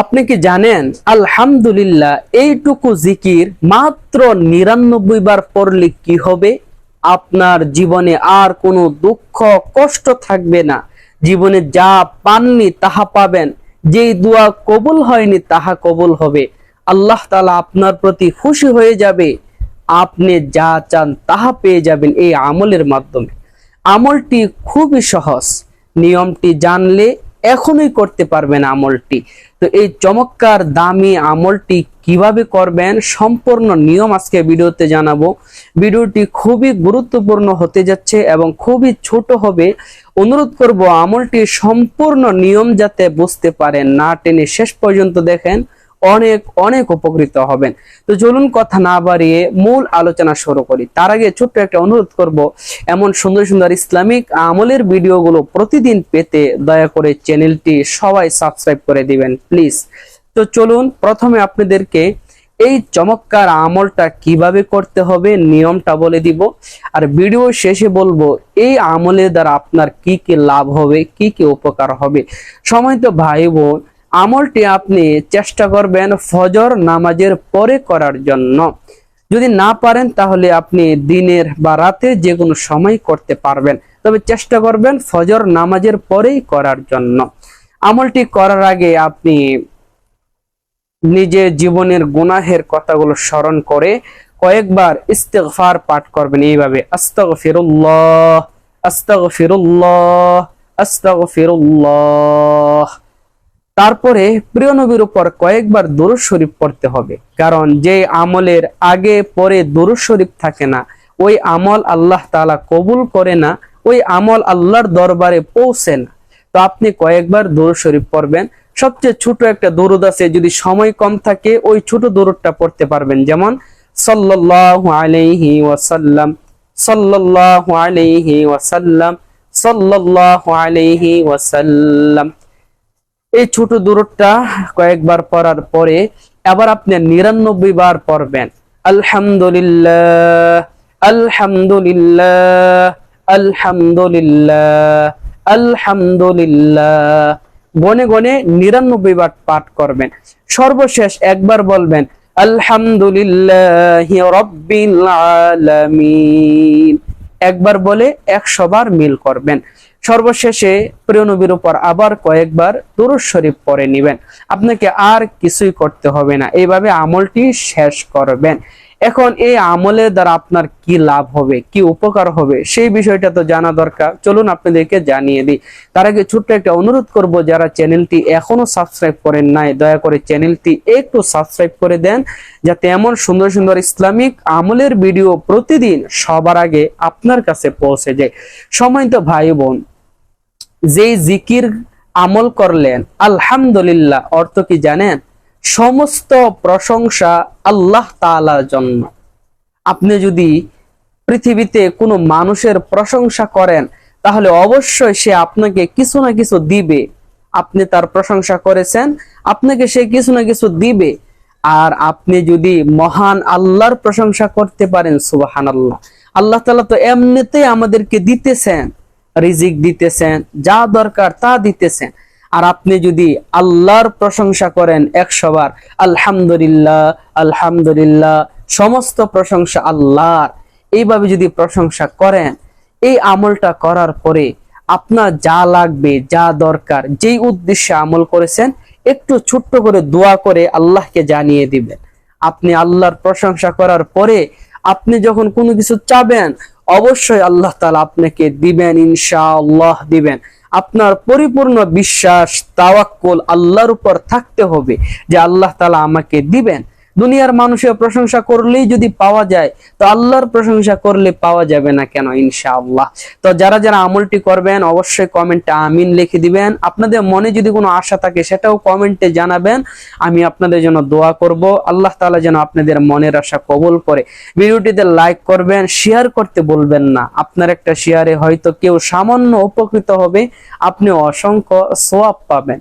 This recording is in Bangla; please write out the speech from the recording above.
আপনি কি জানেন? আলহামদুলিল্লাহ, এইটুকু জিকির মাত্র নিরানব্বই বার পড়লে কি হবে? আপনার জীবনে আর কোনো দুঃখ, কষ্ট থাকবে না। জীবনে যা পাননি তাহা পাবেন। যেই দোয়া কবুল হয়নি তাহা কবুল হবে। আল্লাহ তালা আপনার প্রতি খুশি হয়ে যাবে। আপনি যা চান তাহা পেয়ে যাবেন এই আমলের মাধ্যমে। আমলটি খুবই সহজ। নিয়মটি জানলে এখনই করতে পারবেন আমলটি। তো এই চমৎকার দামি আমলটি কীভাবে করবেন সম্পূর্ণ নিয়ম আজকে ভিডিওতে জানাব। ভিডিওটি খুবই গুরুত্বপূর্ণ হতে যাচ্ছে এবং খুবই ছোট হবে। অনুরোধ করব আমলটি সম্পূর্ণ নিয়ম যাতে বুঝতে পারেন। না টেনে শেষ পর্যন্ত দেখেন। অনেক অনেক উপকৃত হবেন। তো চলুন কথা না বাড়িয়ে মূল আলোচনা শুরু করি। তার আগে ছোট্ট একটা অনুরোধ করব, এমন সুন্দর সুন্দর ইসলামিক আমলের ভিডিওগুলো প্রতিদিন পেতে দয়া করে চ্যানেলটি সবাই সাবস্ক্রাইব করে দিবেন, প্লিজ। তো চলুন, প্রথমে আপনাদেরকে এই চমৎকার আমলটা কীভাবে করতে হবে, নিয়মটা বলে দিব। আর ভিডিও শেষে বলব, এই আমলের দ্বারা আপনার কি কি লাভ হবে, কি কি উপকার হবে। সময় তো ভাই বোন আমলটি আপনি চেষ্টা করবেন ফজর নামাজের পরে করার জন্য। যদি না পারেন, তাহলে আপনি দিনের বা রাতের যে কোনো সময় করতে পারবেন। তবে চেষ্টা করবেন ফজর নামাজের পরেই করার জন্য। আমলটি করার আগে আপনি নিজের জীবনের গুনাহের কথাগুলো স্মরণ করে কয়েকবার ইস্তেগফার পাঠ করবেন। এইভাবে আস্তক ফিরুল্লাহ আস্তক আস্তাগফিরুল্লাহ আস্তাগফিরুল্লাহ আস্তাগফিরুল্লাহ। তারপরে প্রিয় নবীর উপর কয়েকবার দরুদ শরীফ পড়তে হবে। কারণ যে আমলের আগে পরে দরুদ শরীফ থাকে না, ওই আমল আল্লাহ তাআলা কবুল করে না, ওই আমল আল্লাহর দরবারে পৌঁছে না। তো আপনি কয়েকবার দরুদ শরীফ পড়বেন। সবচেয়ে ছোট একটা দরুদ আছে, যদি সময় কম থাকে, ওই ছোট দরুদটা পড়তে পারবেন। যেমন, সাল্লাল্লাহু আলাইহি ওয়াসাল্লাম, সাল্লাল্লাহু আলাইহি ওয়াসাল্লাম, সাল্লাল্লাহু আলাইহি ওয়াসাল্লাম। এই ছোট দূরটা কয়েকবার পড়ার পরে আবার আপনি নিরানব্বই বার পড়বেন। আলহামদুলিল্লাহ আলহামদুলিল্লাহ আলহামদুলিল্লাহ আলহামদুলিল্লাহ। গনে গনে নিরানব্বই বার পাঠ করবেন। সর্বশেষ একবার বলবেন, আলহামদুলিল্লাহ রব্বিল আলামিন। একবার বলে একশো বার মিল করবেন। সর্বশেষে প্রিয় নবীর উপর আবার কয়েকবার দুরুদ শরীফ পরে নেবেন। আপনাকে আর কিছুই করতে হবে না। এইভাবে আমলটি শেষ করবেন। এখন এই আমলের দ্বারা আপনার কি লাভ হবে, কি উপকার হবে, সেই বিষয়টা তো জানা দরকার। চলুন আপনাদেরকে জানিয়ে দিই। তার আগে ছোট্ট একটা অনুরোধ করব, যারা চ্যানেলটি এখনও সাবস্ক্রাইব করেন নাই, দয়া করে চ্যানেলটি একটু সাবস্ক্রাইব করে দেন, যাতে এমন সুন্দর সুন্দর ইসলামিক আমলের ভিডিও প্রতিদিন সবার আগে আপনার কাছে পৌঁছে যায়। সময় তো ভাই বোন যেই জিকির আমল করলেন, আলহামদুলিল্লাহ, অর্থ কি জানেন? সমস্ত প্রশংসা আল্লাহ তাআলার জন্য। আপনি যদি পৃথিবীতে কোনো মানুষের প্রশংসা করেন, তাহলে অবশ্যই সে আপনাকে কিছু না কিছু দিবে। আপনি তার প্রশংসা করেছেন, আপনাকে সে কিছু না কিছু দিবে। আর আপনি যদি মহান আল্লাহর প্রশংসা করতে পারেন সুবাহান আল্লাহ আল্লাহ তালা তো এমনিতেই আমাদেরকে দিতেছেন। রিজিক দিতেছেন, যা দরকার তা দিতেছেন। আর আপনি যদি আল্লাহর প্রশংসা করেন একশো বার, আলহামদুলিল্লাহ আলহামদুলিল্লাহ, সমস্ত প্রশংসা আল্লাহর। এইভাবে যদি প্রশংসা করেন, এই আমলটা করার পরে আপনার যা লাগবে, যা দরকার, যেই উদ্দেশ্যে আমল করেছেন, একটু ছোট্ট করে দোয়া করে আল্লাহকে জানিয়ে দিবেন। আপনি আল্লাহর প্রশংসা করার পরে আপনি যখন কোনো কিছু চাবেন অবশ্যই আল্লাহ তালা আপনাকে দিবেন, ইনশাআল্লাহ দিবেন। আপনার পরিপূর্ণ বিশ্বাস, তাওয়াক্কল আল্লাহর উপর থাকতে হবে যে আল্লাহ তালা আমাকে দিবেন। দুনিয়ার মানুষের প্রশংসা করলেই যদি পাওয়া যায়, তো আল্লাহর প্রশংসা করলে পাওয়া যাবে না কেন ইনশাআল্লাহ? তো যারা যারা আমলটি করবেন, অবশ্যই কমেন্টে আমিন লিখে দিবেন। আপনাদের মনে যদি কোনো আশা থাকে, সেটাও কমেন্টে জানাবেন। আমি আপনাদের জন্য দোয়া করব। আল্লাহ তাআলা যেন আপনাদের মনের আশা কবুল করে। ভিডিওটিতে লাইক করবেন শেয়ার করতে বলবেন না। আপনার একটা শেয়ারে হয়তো কেউ সামান্য উপকৃত হবে আপনি অসংখ্য সোয়াব পাবেন।